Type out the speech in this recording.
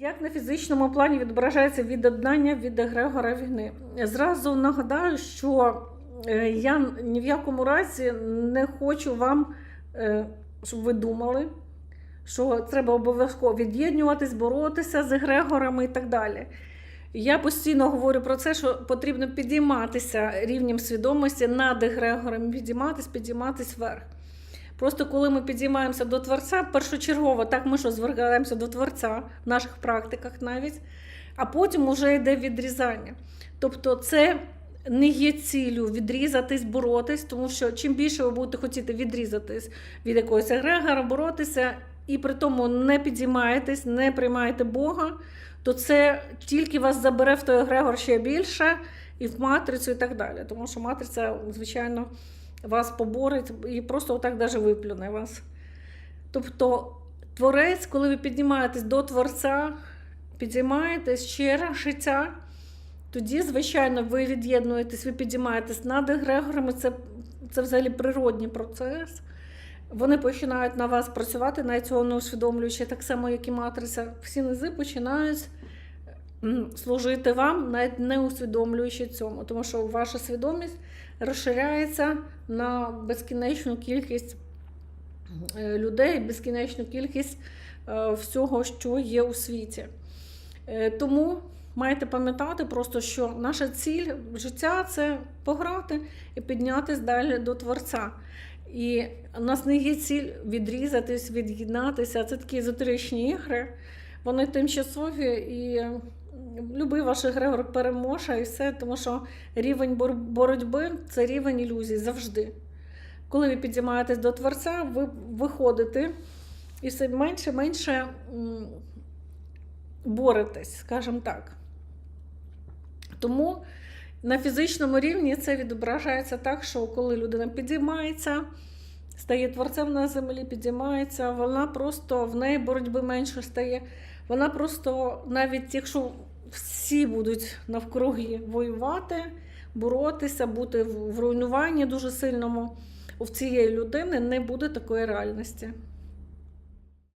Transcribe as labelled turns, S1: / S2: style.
S1: Як на фізичному плані відображається від'єднання від егрегора війни? Зразу нагадаю, що е, я ні в якому разі не хочу вам, е, щоб ви думали, що треба обов'язково від'єднуватись, боротися з егрегорами і так далі. Я постійно говорю про це, що потрібно підійматися рівнем свідомості над егрегорами, підійматись, підійматись вверх. Просто коли ми підіймаємося до Творця, першочергово, так ми що звергаємося до Творця в наших практиках навіть, а потім вже йде відрізання. Тобто це не є ціллю відрізатись, боротись, тому що чим більше ви будете хотіти відрізатись від якогось егрегора, боротися, і при тому не підіймаєтесь, не приймаєте Бога, то це тільки вас забере в той егрегор ще більше і в матрицю, і так далі. Тому що матриця, звичайно, вас поборить і просто отак даже виплюне вас. Тобто, творець, коли ви піднімаєтесь до Творця, підіймаєтесь через життя, тоді, звичайно, ви від'єднуєтесь, ви підіймаєтесь над егрегорами, це, це взагалі природній процес. Вони починають на вас працювати, навіть цього не усвідомлюючи, так само, як і матриця. Всі низи починають служити вам, навіть не усвідомлюючи цьому, тому що ваша свідомість розширяється на безкінечну кількість е, людей, безкінечну кількість е, всього, що є у світі. Е, Тому маєте пам'ятати просто, що наша ціль життя це пограти і піднятися далі до Творця. І у нас не є ціль відрізатись, від'єднатися. Це такі езотеричні ігри. Вони тимчасові і любий ваш егрегор переможе і все, тому що рівень боротьби це рівень ілюзій завжди. Коли ви підіймаєтесь до Творця, ви виходите і все менше менше боретесь, скажімо так. Тому на фізичному рівні це відображається так, що коли людина підіймається, стає творцем на землі, підіймається, вона просто в неї боротьби менше стає. Вона просто, навіть якщо всі будуть навкруги воювати, боротися, бути в руйнуванні дуже сильному, у цієї людини не буде такої реальності.